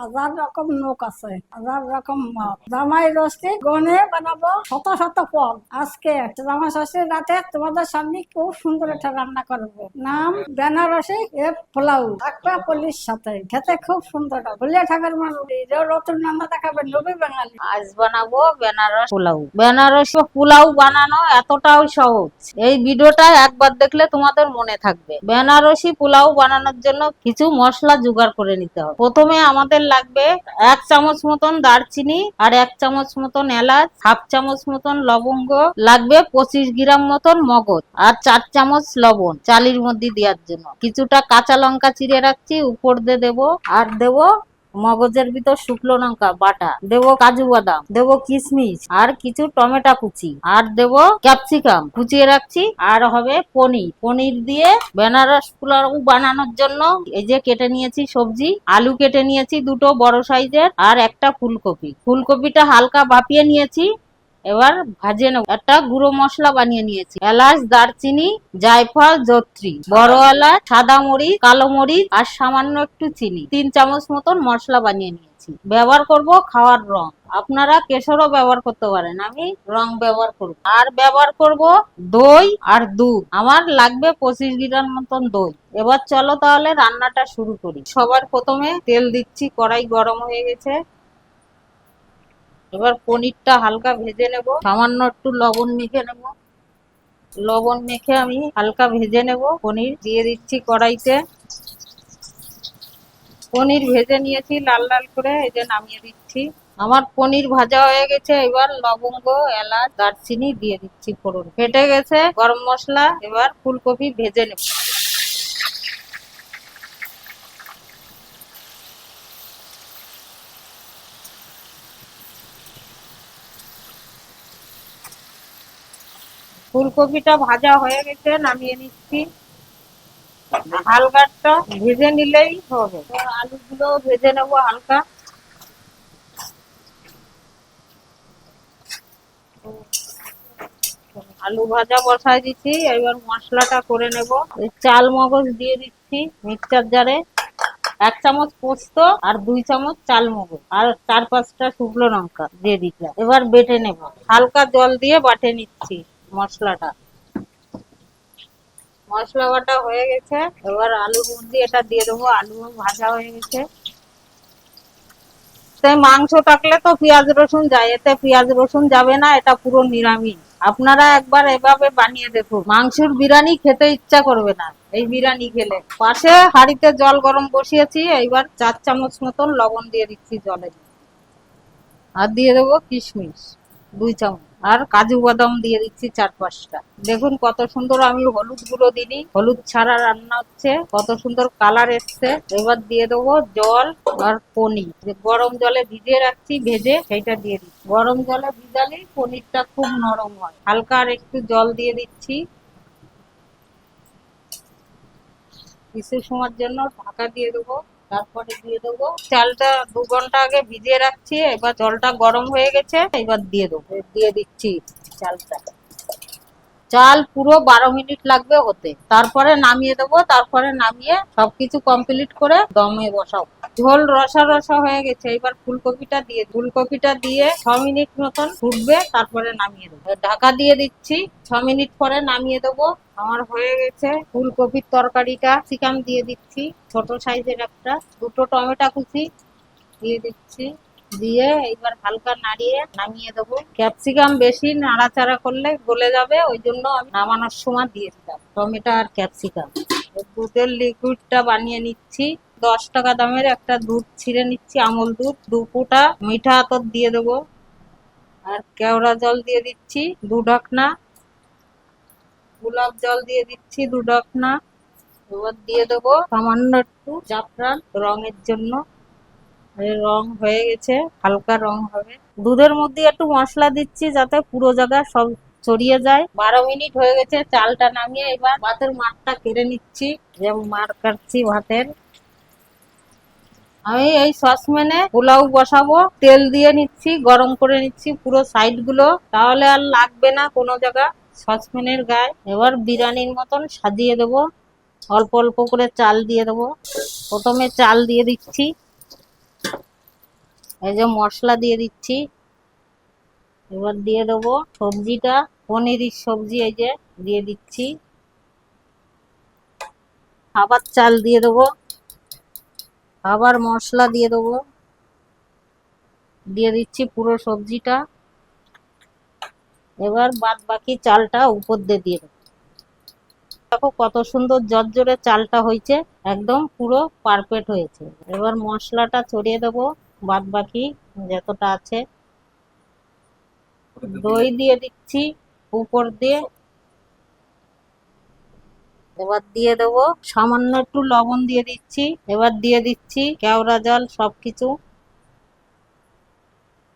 হাজার রকম নোক আছে, হাজার রকম মত জামাই রসি গনে বানাবো শত শত ফল। আজকে জামাই ষষ্ঠীর রাতে তোমাদের সামনে খুব সুন্দর একটা রান্না করব। নাম বেনারসি এ পোলাউ একটা পলির সাথে। খেতে খুব সুন্দর। ভুলিয়া ঠাকুর মানুষ নতুন রান্না দেখাবেন বাঙালি আজ বানাবো বেনারস পোলাও। বেনারসি পোলাও বানানো এতটাও সহজ। এই ভিডিওটা একবার দেখলে তোমাদের মনে থাকবে। বেনারসি পোলাও বানানোর জন্য কিছু মশলা জোগাড় করে নিতে হবে। প্রথমে আমাদের লাগবে এক চামচ মতন দারচিনি আর এক চামচ মতন এলাচ, হাফ চামচ মতন লবঙ্গ, লাগবে পঁচিশ গ্রাম মতন মগজ আর চার চামচ লবণ চালির মধ্যে দেওয়ার জন্য। কিছুটা কাঁচা লঙ্কা চিড়ে রাখছি, উপর দিয়ে দেবো আর দেবো মগজের ভিতর শুকনো লঙ্কা বাটা, দেবো কাজু বাদাম, দেবো কিশমিশ, আর কিছু টমেটো কুচি, আর দেবো ক্যাপসিকাম। কুচিয়ে রাখছি, আর হবে পনির। পনির দিয়ে বেনারস পোলাও বানানোর জন্য এই যে কেটে নিয়েছি সবজি, আলু কেটে নিয়েছি দুটো বড় সাইজের, আর একটা ফুলকপি। ফুলকপিটা হালকা ভাপিয়ে নিয়েছি এবার ভাজে নেব। একটা গুঁড়ো মশলা বানিয়ে নিয়েছি। এলাচ, দারচিনি, জায়ফল, জত্রি। বড় এলাচ, সাদা মরিচ, কালো মরিচ, আর সামান্য একটু চিনি। তিন চামচ মতন মশলা বানিয়ে নিয়েছি। ব্যবহার করব খাওয়ার রং। আপনারা কেশরও ব্যবহার করতে পারেন। আমি রং ব্যবহার করব। আর ব্যবহার করব দই আর দুধ। আমার লাগবে পঁচিশ লিটার মতন দই। এবার চলো তাহলে রান্নাটা শুরু করি। সবার প্রথমে তেল দিচ্ছি। কড়াই গরম হয়ে গেছে। এবার পনিরটা হালকা ভেজে নেব। সামান্য একটু লবণ মেখে নেব। লবণ মেখে আমি হালকা ভেজে নেব। পনির দিয়ে দিচ্ছি কড়াইতে। পনির ভেজে নিয়েছি লাল লাল করে, এই যে নামিয়ে দিচ্ছি। আমার পনির ভাজা হয়ে গেছে। এবার লবঙ্গ, এলাচ, দারচিনি দিয়ে দিচ্ছি ফোড়ন। ফেটে গেছে, গরম মশলা, এবার ফুলকপি ভেজে নেব। ফুলকপিটা ভাজা হয়ে গেছে, নামিয়ে নিচ্ছি। হালকাটা ভেজে নিলেই হবে। আলুগুলো ভেজে নেব হালকা। আলু ভাজা বসাই দিচ্ছি, এবার মশলাটা করে নেব। চাল মগজ দিয়ে দিচ্ছি মিক্সচার জারে। এক চামচ পোস্ত আর দুই চামচ চাল মগজ আর চার পাঁচটা শুকনো লঙ্কা দিয়ে দিচ্লাম এবার বেটে নেব। হালকা জল দিয়ে বাটে নিচ্ছি। মশলাটা। মশলা বাটা হয়ে গেছে, এবার আলু মধ্যে এটা দিয়ে দেবো। আলু ভাজা হয়ে গেছে। তাই মাংস থাকলে তো পেঁয়াজ, রসুন যায়, এতে পেঁয়াজ, রসুন যাবে না, এটা পুরো নিরামিষ। আপনারা একবার এভাবে বানিয়ে দেখুন। মাংসের বিরিয়ানি খেতে ইচ্ছা করবে না, এই বিরিয়ানি খেলে। পাশে হাঁড়িতে জল গরম বসিয়েছি, এইবার চার চামচ মতন লবণ দিয়ে দিচ্ছি জলে। আর দিয়ে দেবো কিশমিশ, দুই চামচ। আর কাজু বাদাম দিয়ে দিচ্ছি চার পাঁচটা। দেখুন কত সুন্দর আমি হলুদ গুঁড়ো দিনি হলুদ ছাড়া রান্না হচ্ছে। কত সুন্দর কালার এসছে। এবার দিয়ে দেবো জল আর পনির গরম জলে ভিজিয়ে রাখছি, ভেজে সেইটা দিয়ে দিচ্ছি। গরম জলে ভিজালেই পনিরটা খুব নরম হয়। হালকা আর একটু জল দিয়ে দিচ্ছি। কিছু সময়ের জন্য ঢাকা দিয়ে দেবো। তারপরে দিয়ে দেবো। চালটা দু ঘণ্টা আগে ভিজিয়ে রাখছি, এবার জলটা গরম হয়ে গেছে, এবার দিয়ে দেবো। দিয়ে দিচ্ছি চালটা। চাল পুরো বারো মিনিট লাগবে হতে। তারপরে নামিয়ে দেবো, তারপরে নামিয়ে সবকিছু কমপ্লিট করে দমে বসাও। ঝোল রসা রসা হয়ে গেছে। এবার ফুলকপিটা দিয়ে ফুলকপিটা দিয়ে ছ মিনিট মতন ফুটবে, তারপরে নামিয়ে দেবো। ঢাকা দিয়ে দিচ্ছি, ছ মিনিট পরে নামিয়ে দেবো। আমার হয়ে গেছে ফুলকপির তরকারিটা। চিকাম দিয়ে দিচ্ছি, ছোট সাইজের একটা। দুটো টমেটো কুচি দিয়ে দিচ্ছি। দিয়ে এইবার হালকা নাড়িয়ে নামিয়ে দেবো। ক্যাপসিকাম বেশি নাড়াচাড়া করলে গলে যাবে, ওই জন্য আমি নামানোর সময় দিয়ে দিলাম টমেটো আর ক্যাপসিকাম। দুধের লিকুইডটা বানিয়ে নিচ্ছি। দশ টাকা দামের একটা দুধ ছিঁড়ে নিচ্ছি, আমল দুধ। দু ফুটা মিঠা আতর দিয়ে দেবো। আর কেওড়া জল দিয়ে দিচ্ছি, দু ঢাকনা। গোলাপ জল দিয়ে দিচ্ছি, দু ঢাকনা। এবার দিয়ে দেবো সামান্য একটু জাফরান রঙের জন্য। রং হয়ে গেছে, হালকা রং হবে। দুধের মধ্যে একটু মশলা দিচ্ছি যাতে পুরো জায়গা সব ছড়িয়ে যায়। বারো মিনিট হয়ে গেছে, চালটা নামিয়ে এবার ভাতের মাঠটা কেড়ে নিচ্ছি। যেমন মার কাটছি ভাতের। আমি এই সসম্যানে পোলাও বসাবো, তেল দিয়ে নিচ্ছি, গরম করে নিচ্ছি পুরো সাইডগুলো। তাহলে আর লাগবে না কোনো জায়গা। সসপ্যানের গায়ে। এবার বিরিয়ানির মতন সাজিয়ে দেবো। অল্প অল্প করে চাল দিয়ে দেবো। প্রথমে চাল দিয়ে দিচ্ছি। এই যে মশলা দিয়ে দিচ্ছি। এবার দিয়ে দেবো সবজিটা। পনিরের সবজি এই যে দিয়ে দিচ্ছি। আবার চাল দিয়ে দেবো। আবার মশলা দিয়ে দেবো। দিয়ে দিচ্ছি পুরো সবজিটা। এবার বাদ বাকি চালটা উপর দিয়ে দিয়ে দেবো। দেখো কত সুন্দর জর্জরে চালটা হয়েছে, একদম পুরো পারফেক্ট হয়েছে। এবার মশলাটা ছড়িয়ে দেবো বাদ বাকি যতটা আছে। দই দিয়ে দিচ্ছি উপর দিয়ে। এবার দিয়ে দেবো। সামান্য একটু লবণ দিয়ে দিচ্ছি। এবার দিয়ে দিচ্ছি কেওড়া জল, সবকিছু।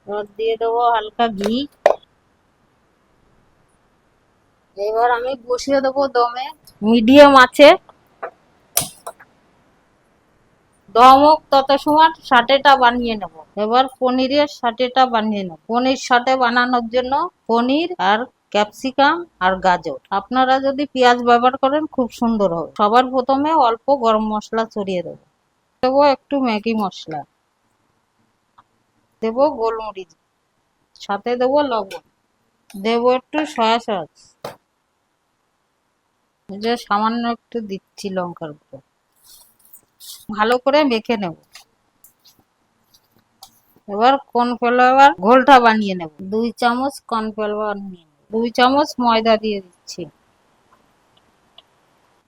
এবার দিয়ে দেবো হালকা ঘি। এবার আমি বসিয়ে দেবো দমে। মিডিয়াম আছে। দম হোক তত সময় সাটেটা বানিয়ে নেব। এবার পনিরের সাটেটা বানিয়ে নেব। পনির সাটে বানানোর জন্য পনির আর ক্যাপসিকাম আর গাজর। আপনারা যদি পেঁয়াজ ব্যবহার করেন, খুব সুন্দর হবে। সবার প্রথমে অল্প গরম মশলা ছড়িয়ে দেবো। দেবো একটু ম্যাগি মশলা। দেবো গোলমরিচ। সাথে দেবো লবণ। দেবো একটু সয়া সস। যে সামান্য একটু দিচ্ছি লঙ্কার গুঁড়ো। ভালো করে মেখে নেব। এবার কর্নফ্লাওয়ার ঘোলটা বানিয়ে নেব। দুই চামচ কর্নফ্লাওয়ার নিয়ে। দুই চামচ ময়দা দিয়ে দিচ্ছি।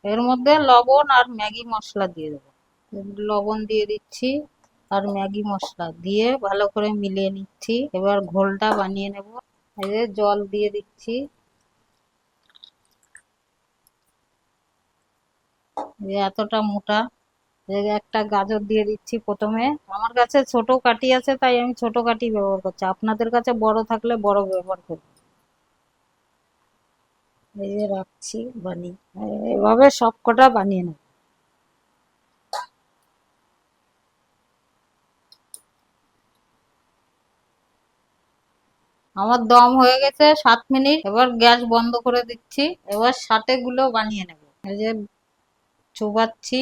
এর মধ্যে লবণ আর ম্যাগি মশলা দিয়ে দেবো। লবণ দিয়ে দিচ্ছি আর ম্যাগি মশলা দিয়ে ভালো করে মিলিয়ে নিচ্ছি। এবার ঘোলটা বানিয়ে নেব। এই জল দিয়ে দিচ্ছি। এতটা মোটা। একটা গাজর দিয়ে দিচ্ছি প্রথমে। আমার কাছে ছোট কাঠি আছে, তাই আমি ছোট কাঠি ব্যবহার করছি। আপনাদের কাছে বড় থাকলে বড় ব্যবহার করুন এই যে রাখছি, বানিয়ে। এভাবে সব কটা বানিয়ে নেব। আমার দম হয়ে গেছে সাত মিনিট। এবার গ্যাস বন্ধ করে দিচ্ছি। এবার সাথে গুলো বানিয়ে নেব। এই যে চুবাচ্ছি।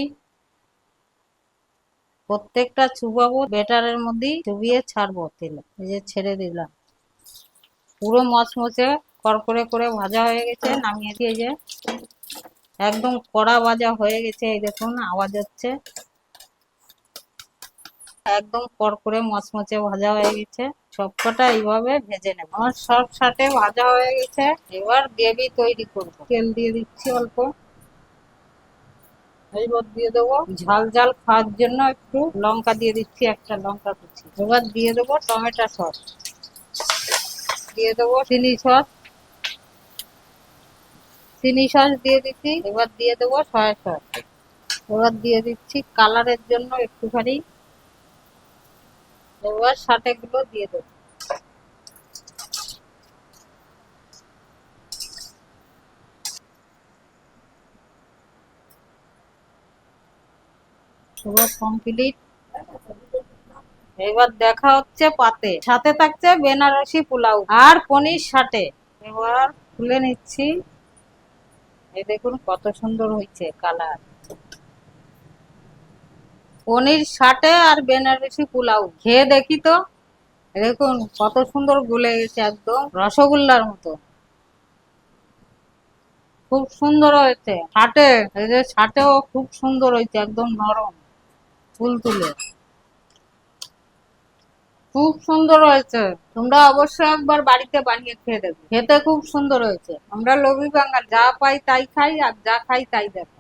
প্রত্যেকটা চুবাবো, বেটারের মধ্যেই চুবিয়ে ছাড়বো তেলে। এই যে ছেড়ে দিলাম। পুরো মচমচে করকরে করে ভাজা হয়ে গেছে, নামিয়ে দিয়ে যে একদম কড়া ভাজা হয়ে গেছে, এই দেখুন আওয়াজ হচ্ছে। একদম করকরে মচমচে ভাজা হয়ে গেছে, সবকটা এইভাবে ভেজে নেব। আমার সব সাথে ভাজা হয়ে গেছে, এবার গ্রেভি তৈরি করব। তেল দিয়ে দিচ্ছি অল্প। এইবার দিয়ে দেবো ঝাল ঝাল খাওয়ার জন্য একটু লঙ্কা দিয়ে দিচ্ছি, একটা লঙ্কা কুচি। এবার দিয়ে দেবো টমেটো সস। দিয়ে দেবো চিলি সস। চিনি সস দিয়ে দিচ্ছি, এবার দিয়ে দেবো সয়া সস। এবার দিয়ে দিচ্ছি কালারের জন্য একটুখানি। এবার সাথে গুলো দিয়ে দেবো। কমপ্লিট এবার দেখা হচ্ছে পাতে। সাথে থাকছে বেনারসি পোলাও আর পনির সাথে এবার খুলে নিচ্ছি। এই দেখুন কত সুন্দর হয়েছে কালার। পনির সাথে আর বেনারসি পোলাও। খেয়ে দেখি তো। দেখুন কত সুন্দর গলে গেছে একদম রসগোল্লার মতো। খুব সুন্দর হয়েছে। ছাটে এই যে ছাটেও খুব সুন্দর হয়েছে, একদম নরম। ফুল তুলে। খুব সুন্দর হয়েছে। তোমরা অবশ্যই একবার বাড়িতে বানিয়ে খেয়ে দেবে খেতে খুব সুন্দর হয়েছে। আমরা লোভী বাঙাল, যা পাই তাই খাই, আর যা খাই তাই দেখাই